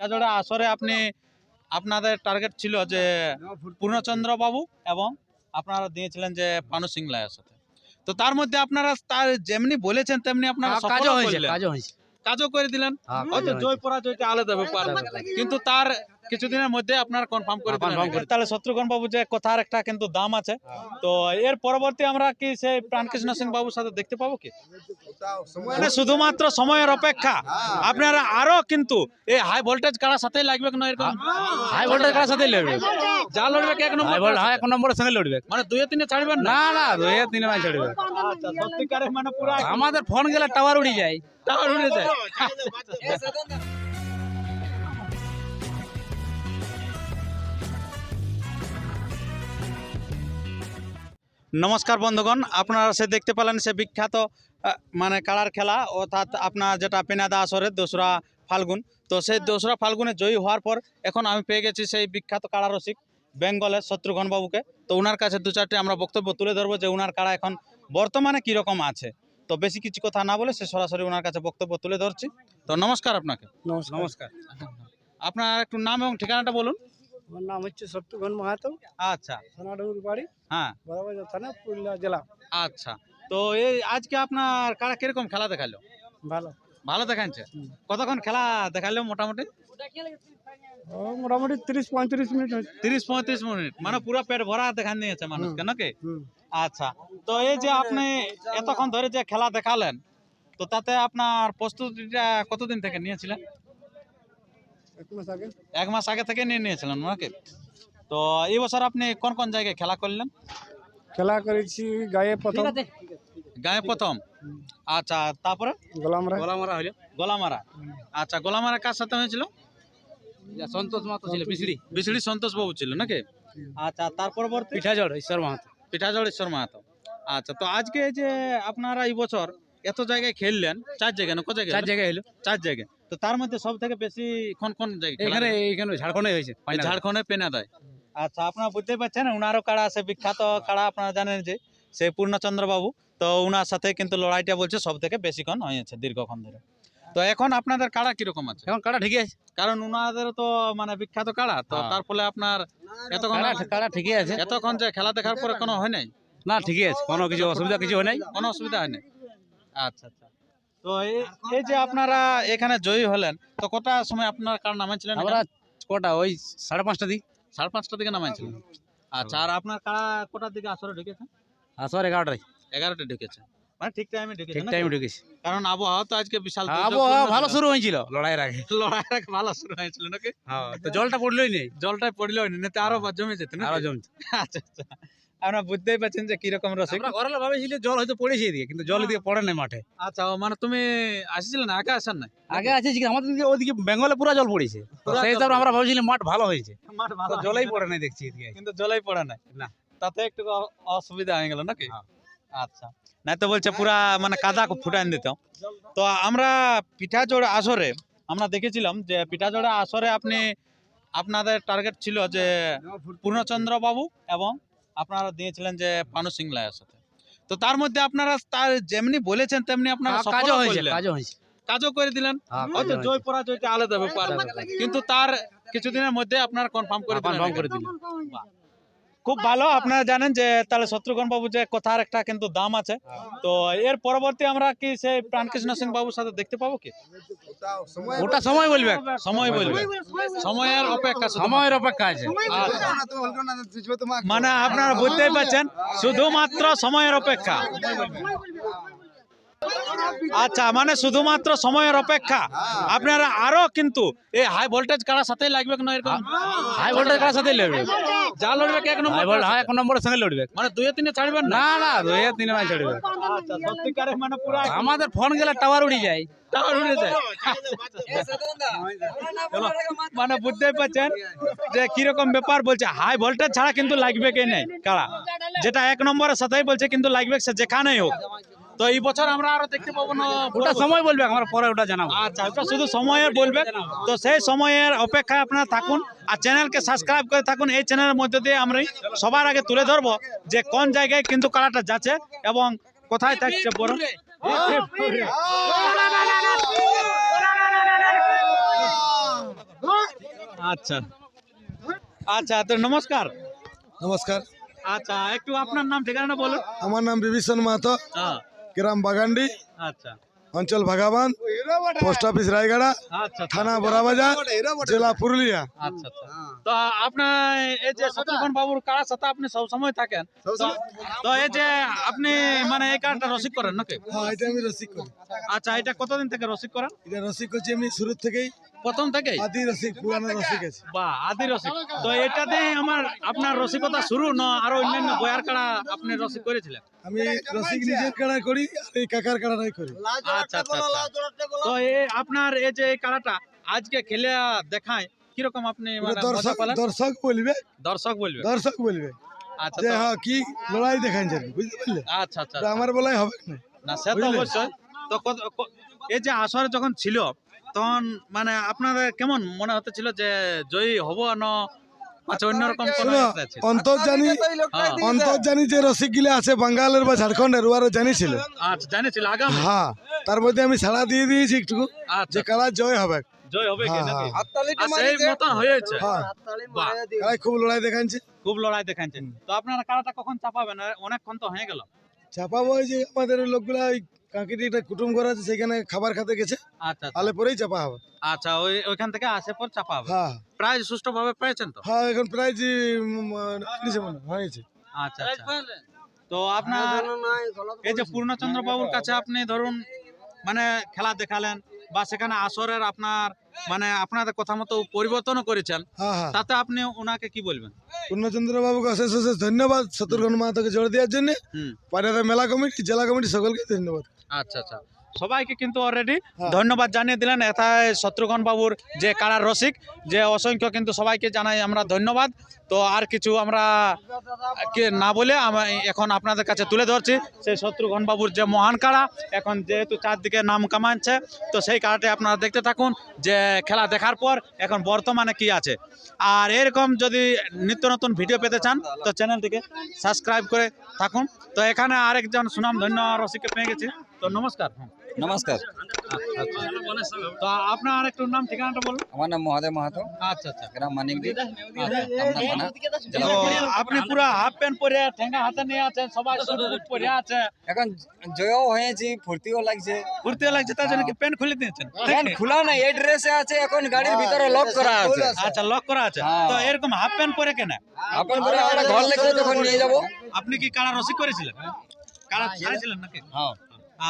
জোড়া আসরে আপনি আপনাদের টার্গেট ছিল যে পূর্ণচন্দ্র বাবু এবং আপনারা দিয়েছিলেন যে পানু সিংলায়ের সাথে। তো তার মধ্যে আপনারা তার যেমনি বলেছেন তেমনি আপনারা কাজ সফলও কাজও হয়েছে। কাজও করে দিলেন। হ্যাঁ, হয়তো জয় পরাজয়টা আলাদা ব্যাপার কিন্তু তার কিছুদিনের মধ্যে আপনার কনফার্ম করে হ্যাঁ, করে তাহলে শত্রুঘ্ন বাবু যে কথার একটা কিন্তু দাম আছে। তো এর পরবর্তী আমরা কি সেই প্রাণকৃষ্ণ সিং বাবুর সাথে দেখতে পাবো কি? মানে শুধুমাত্র সময়ের অপেক্ষা। আপনারা আরও কিন্তু এই হাই ভোল্টেজ কারার সাথে লাগবে না এরকম? হাই ভোল্টেজ কার সাথে লড়বে যা লড়বে এক নম্বর হাই ভোল্টেজ এক নম্বরের সঙ্গে লড়বে। মানে দুয়ে তিনে ছাড়বেন না? না না দুই তিন মাস চড়বে আচ্ছা সত্যিকারে মানে পুরো আমাদের ফোন গেলে টাওয়ার উড়ে যায়। টাওয়ার উড়ে যায়। নমস্কার বন্ধুগণ আপনারা সে দেখতে পেলেন সে বিখ্যাত মানে কাড়ার খেলা অর্থাৎ আপনার যেটা পেনাদা আসরের দোসরা ফাল্গুন। তো সেই দোসরা ফাল্গুনে জয়ী হওয়ার পর এখন আমি পেয়ে গেছি সেই বিখ্যাত কাড়া রসিক বেঙ্গলের শত্রুঘ্ন বাবুকে। তো ওনার কাছে দু চারটে আমরা বক্তব্য তুলে ধরবো যে ওনার কাড়া এখন বর্তমানে কীরকম আছে। তো বেশি কিছু কথা না বলে সে সরাসরি ওনার কাছে বক্তব্য তুলে ধরছি। তো নমস্কার আপনাকে। নমস্কার। আপনার একটু নাম এবং ঠিকানাটা বলুন। আমার নাম হচ্ছে শত্রুঘ্ন মাহাতো। আচ্ছা। সোনাডুর বাড়ি হ্যাঁ। বড়বাজার থানা পুরুলিয়া জেলা। আচ্ছা। তো এই আজকে আপনার কারা কীরকম খেলা দেখাল? ভালো। ভালো দেখাচ্ছে? কতক্ষণ খেলা দেখাল মোটামুটি? মোটামুটি তিরিশ পঁয়ত্রিশ মিনিট তিরিশ পঁয়ত্রিশ মিনিট। মানে পুরো পেট ভরা দেখান নিয়েছে মানুষকে নাকি। আচ্ছা। তো এই যে আপনি এতক্ষণ ধরে যে খেলা দেখালেন তো তাতে আপনার প্রস্তুতিটা কতদিন থেকে নিয়েছিলেন? এক মাস আগে? এক মাস আগে থেকে নিয়ে নিয়েছিলেন ওনাকে তো এই বছর আপনি কোন কোন জায়গায় খেলা করলেন? খেলা করেছি গায়ে প্রথম। গায়ে প্রথম। আচ্ছা তারপরে? গোলামরা। গলা মারা হইল। গোলামারা। আচ্ছা গোলামারা কার সাথে হয়েছিল? সন্তোষ মাতো ছিল বিসড়ি। বিশড়ি সন্তোষ বাবু ছিল নাকি? আচ্ছা তার পরবর্তী পিঠা জড় ঈশ্বর মাহাতো। পিঠাজড় ঈশ্বর মাহাতো। আচ্ছা তো আজকে এই যে আপনারা এই বছর এত জায়গায় খেললেন? চার জায়গায় না কত জায়গায় চার জায়গায় হইল চার জায়গায়। তো তার মধ্যে সব থেকে বেশি কোন কোন জায়গায় এখানে এখানে ঝাড়খণ্ডে হয়েছে ঝাড়খণ্ডে পেনা দেয় আচ্ছা আপনারা বুঝতে পারছেন উনারও কাড়া আছে? বিখ্যাত কাড়া আপনারা জানেন যে সে পূর্ণচন্দ্র বাবু তো উনার সাথে কিন্তু লড়াইটা বলছে সব থেকে বেশিক্ষণ হয়েছে দীর্ঘক্ষণ ধরে। তো এখন আপনাদের কাড়া কীরকম আছে? এখন কাটা ঠিকই আছে? কারণ উনাদের তো মানে বিখ্যাত কাড়া তো হ্যাঁ। তার ফলে আপনার এতক্ষণ কাটা ঠিকই আছে? এতক্ষণ যে খেলা দেখার পরে কোনো হয় নাই? না ঠিকই আছে। কোনো কিছু অসুবিধা কিছু হয় নাই? কোনো অসুবিধা হয়নি আচ্ছা আচ্ছা। তো এই- যে আপনারা এখানে জয়ী হলেন তো কটা সময় আপনার কার নামাইছিলেন আমরা কটা ওই সাড়ে পাঁচটা দিক। সাড়ে পাঁচটার দিকে নামাইছিলেন আচ্ছা আর আপনার কারা কোটার দিকে আসরে ঢুকেছে আসর এগারোটায়। এগারোটা ঢুকেছে মানে ঠিক টাইমে ঢুকেছে ঠিক? টাইমে ঢুকেছি। কারণ আবহাওয়া তো আজকে বিশাল আবহাওয়া ভালো শুরু হয়েছিল। লড়াইয়ের আগে। লড়াই ভালো শুরু হয়েছিল নাকি? তো জলটা পড়লোই নেই। জলটাই পড়ল না তো আরও জমে যেত না আরও জমছে আচ্ছা আচ্ছা। আপনারা বুঝতেই পারছেন যে কীরকম রসিক। আমরা ঘরে ভাবেছিল জল হয়তো পড়েছে এদিকে কিন্তু জল এদিকে পড়ে নাই মাঠে। আচ্ছা মানে তুমি আসছিলে না? আগে আসার নাই? আগে আছে আমাদের দিকে ওদিকে বেঙ্গলে পুরো জল পড়েছে। সেই হিসাবে আমরা ভাবছিলাম মাঠ ভালো হয়েছে। মাঠ ভালো জলেই পড়ে নাই দেখছি এদিকে। কিন্তু জলেই পড়ে নাই। না। তাতে একটু অসুবিধা হয়ে গেল নাকি? হ্যাঁ। আচ্ছা। নাই তো বলছে পুরা মানে কাদা ফুটাইন দিত। তো আমরা পিঠাজোড় আসরে আমরা দেখেছিলাম যে পিঠাজোড়া আসরে আপনি আপনাদের টার্গেট ছিল যে পূর্ণচন্দ্র বাবু এবং আপনারা দিয়েছিলেন যে পানু সিংলায়ের সাথে। তো তার মধ্যে আপনারা তার যেমনি বলেছেন তেমনি আপনারা হ্যাঁ, কাজও হয়েছে কাজও হয়েছে। কাজও করে দিলেন। হ্যাঁ, হয়তো জয় পরাজয়টা আলাদা ব্যাপার কিন্তু তার কিছুদিনের মধ্যে আপনারা কনফার্ম করে দিলেন। কনফার্ম করে দিল খুব ভালো। আপনারা জানেন যে তাহলে শত্রুঘ্ন বাবু যে কথার একটা কিন্তু দাম আছে। তো এর পরবর্তী আমরা কি সেই প্রাণকৃষ্ণ সিং বাবুর সাথে দেখতে পাবো কি? ওটা সময় বলবে। সময় বলবে। সময়ের অপেক্ষা সময়ের অপেক্ষা আছে। আচ্ছা। মানে আপনারা বুঝতেই পারছেন শুধুমাত্র সময়ের অপেক্ষা। আচ্ছা মানে শুধুমাত্র সময়ের অপেক্ষা। আপনারা আরও কিন্তু এই হাই ভোল্টেজ কারার সাথে লাগবে না এরকম? হাই ভোল্টেজ কার সাথে লড়বে। যা লড়বে এক নম্বর ভোল্টেজ এক নম্বরের সঙ্গে লড়বে। মানে দুয়ে তিনে ছাড়বেন না? না না দুই তিন মাস আচ্ছা সত্যিকারে মানে পুরো আমাদের ফোন গেলে টাওয়ার উড়ি যায়। টাওয়ার উড়ে যায়। মানে বুঝতেই পারছেন যে কীরকম ব্যাপার বলছে। হাই ভোল্টেজ ছাড়া কিন্তু লাগবে কে নেই? কারা? যেটা এক নম্বরের সাথেই বলছে কিন্তু লাগবে সে যেখানেই হোক। তো এই বছর আমরা আরও দেখতে পাবো না ওটা সময় বলবে আমার পরে ওটা জানাব। আচ্ছা ওটা শুধু সময়ের বলবে। তো সেই সময়ের অপেক্ষায় আপনারা থাকুন আর চ্যানেলকে সাবস্ক্রাইব করে থাকুন। এই চ্যানেলের মধ্যে দিয়ে আমরা সবার আগে তুলে ধরবো যে কোন জায়গায় কিন্তু কালাটা যাচ্ছে এবং কোথায় থাকছে বড় আচ্ছা। আচ্ছা তো নমস্কার। নমস্কার। আচ্ছা একটু আপনার নাম ঠিকানা বলুন। আমার নাম বিভীষণ মাহাতো। হ্যাঁ। গ্রাম বাগান্ডি আচ্ছা। অঞ্চল ভাগাবান পোস্ট অফিস রায়গড়া আচ্ছা থানা বড়াবাজার জেলা পুরুলিয়া। আচ্ছা আচ্ছা। তো আপনার এই যে শত্রুঘ্ন বাবুর কার সাথে আপনি সব সময় থাকেন তো- এই যে আপনি মানে এই কার্ডটা রসিক করেন নাকি? হ্যাঁ এটা আমি রসিক করি। আচ্ছা এটা কতদিন থেকে রসিক করেন? এটা রসিক করছি আমি শুরু থেকেই। প্রথম থেকেই? আদি রসিক পুরানো রসিক আছে। বা আদি রসিক। তো এটাতে আমার আপনার রসিকতা শুরু না আরও অন্যান্য বয়ার কাড়া আপনি রসিক করেছিলেন? আমি রসিক নিজের কাড়াই করি আর এই কাকার কাড়াই করি। আচ্ছা আচ্ছা আচ্ছা। তো এই আপনার এই যে এই কাড়াটা আজকে খেলে দেখায় কীরকম আপনি মানে দর্শক দর্শক বলবে। দর্শক বলবে। দর্শক বলবে। আচ্ছা যে হ্যাঁ কি লড়াই কি, বুঝতে পারলে? আচ্ছা আচ্ছা আমার বলাই হবে না। না সে তো অবশ্যই। তো এই যে আসরে যখন ছিল তখন মানে আপনাদের কেমন মনে হতে ছিল যে জয়ী হব না? আচ্ছা? অন্তর্জানি হ্যাঁ। অন্তর্জানি যে রসিকগুলা আছে বাঙ্গালের বা ঝাড়খণ্ডের ওরা জানিছিল। আচ্ছা হ্যাঁ তার মধ্যে আমি ছাড়া দিয়ে দিয়েছি একটু আচ্ছা। যে কারা জয় হবে। জয় হবে কি হ্যাঁ, নাকি? হ্যাঁ। সেই হয়েছে। হ্যাঁ। খুব লড়াই খুব লড়াই তো আপনারা কারাটা কখন চাপাবেন? অনেকক্ষণ তো হয়ে গেল। চাপাবো ওই যে আমাদের লোকগুলা ওই কাকিটি একটা কুটুম করা আছে সেখানে খাবার খেতে গেছে। আচ্ছা আচ্ছা। তাহলে পরেই চাপা হবে। আচ্ছা ওই ওইখান থেকে আসে পর চাপা হবে। হ্যাঁ। প্রায় সুষ্ঠুভাবে পেয়েছেন তো? হ্যাঁ এখন মনে হয়, হয়েছে। আচ্ছা আচ্ছা। তো আপনার এই যে পূর্ণচন্দ্র বাবুর কাছে আপনি ধরুন মানে খেলা দেখালেন। বা সেখানে আসরের আপনার মানে আপনাদের কথা মতো পরিবর্তনও করেছেন হ্যাঁ হ্যাঁ। তাতে আপনি ওনাকে কি বলবেন? পূর্ণচন্দ্র বাবুকে অশেষ অশেষ ধন্যবাদ শত্রুঘ্ন মাহাতোকে জোর দেওয়ার জন্য। হুম। মেলা কমিটি জেলা কমিটি সকলকে ধন্যবাদ। আচ্ছা আচ্ছা। সবাইকে কিন্তু অলরেডি হ্যাঁ। ধন্যবাদ জানিয়ে দিলেন এথায় শত্রুঘ্ন বাবুর যে কারার রসিক যে অসংখ্য কিন্তু সবাইকে জানাই আমরা ধন্যবাদ। তো আর কিছু আমরা কে না বলে আমি এখন আপনাদের কাছে তুলে ধরছি সেই শত্রুঘ্ন বাবুর যে মহান কাড়া এখন যেহেতু চারদিকে নাম কামাচ্ছে তো সেই কাড়াটি আপনারা দেখতে থাকুন যে খেলা দেখার পর এখন বর্তমানে কি আছে। আর এরকম যদি নিত্য নতুন ভিডিও পেতে চান তো চ্যানেলটিকে সাবস্ক্রাইব করে থাকুন। তো এখানে আরেকজন সুনাম ধন্য রসিককে পেয়ে গেছি। তো নমস্কার। নমস্কার তো আপনার একটু নাম ঠিকানাটা বলুন। আমার নাম মহাদেব মাহাতো। আচ্ছা আচ্ছা। গ্রাম মানিকডি আপনার থানা জেলা তো পুরুলিয়া। আপনি পুরো হাফ প্যান্ট পরে ঠেঙ্গা হাতে নিয়ে আছেন সবাই স্যুট বুট পরে আছে। এখন জয়ও হয়েছি ফুর্তিও লাগছে। ঘুরতে লাগছে তার জন্য কি প্যান্ট খুলে দিয়েছেন? এখন খোলা নাই এই ড্রেসে আছে এখন গাড়ির ভিতরে লক করা আছে। আচ্ছা লক করা আছে। হ্যাঁ। তো এরকম হাফ প্যান্ট পরে কেন? আপন করে আমরা ঘর লেগে তখন নিয়ে যাব। আপনি কি কারা রসিক করেছিলেন? কারা ছাড়েছিলেন নাকি? হ্যাঁ।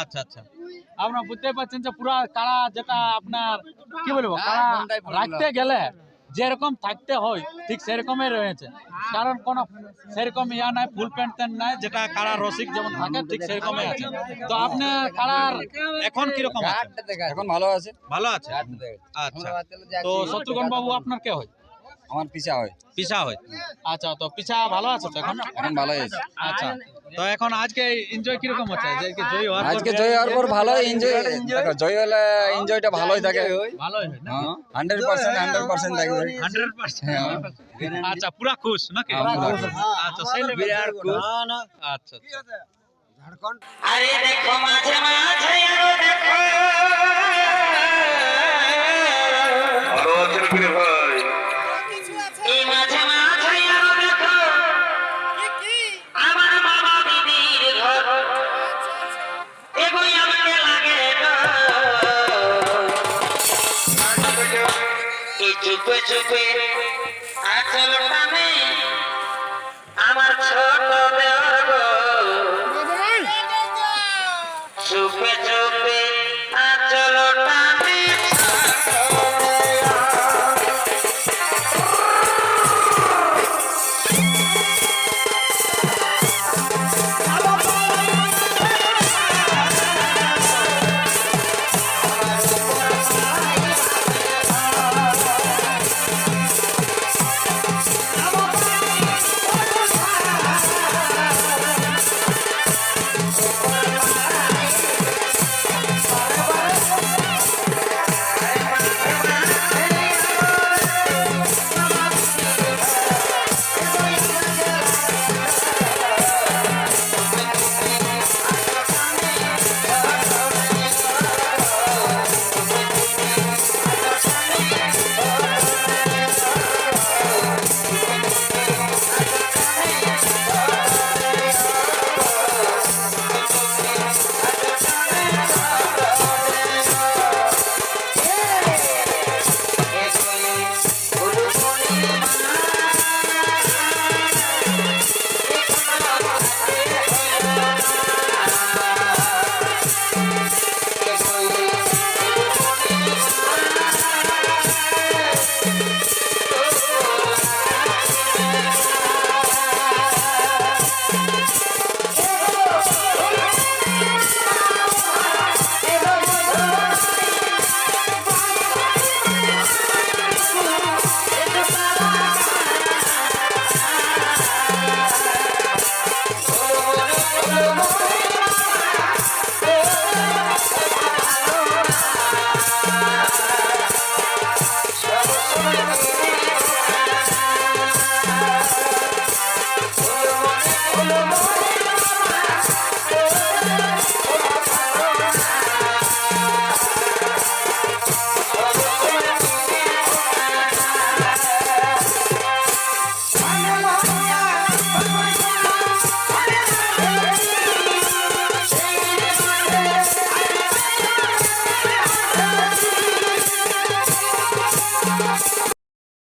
আচ্ছা আচ্ছা। আপনারা বুঝতে পারছেন যে পুরা কারা যেটা আপনার কি বলব কারা রাখতে গেলে যেরকম থাকতে হয় ঠিক সেরকমই রয়েছে। কারণ কোন সেরকম ইয়া নাই ফুল প্যান্ট ট্যান্ট নাই যেটা কারা রসিক যেমন থাকে ঠিক সেরকমই আছে। তো আপনি কারার এখন কীরকম এখন ভালো আছে। ভালো আছে? আচ্ছা। তো শত্রুঘ্ন বাবু আপনার কে হয়? আমার পিছা হয়। পিছা হয়। আচ্ছা তো পিছা ভালো আছে তো এখন? এখন ভালো আছে। আচ্ছা তো এখন আজকে এনজয় কীরকম হচ্ছে? যে কি জয় হওয়ার আজকে জয় হওয়ার পর ভালো এনজয় জয় হলে এনজয়টা ভালোই থাকে। ভালোই হয় না? হান্ড্রেড পার্সেন্ট হান্ড্রেড পার্সেন্ট থাকবে হান্ড্রেড আচ্ছা পুরা খুশ নাকি? হ্যাঁ, খুশ। আচ্ছা সেই লেভেলে আচ্ছা আচ্ছা। আরে দেখো মাঝে মাঝে চুপে চুপে আচল আমার ছোট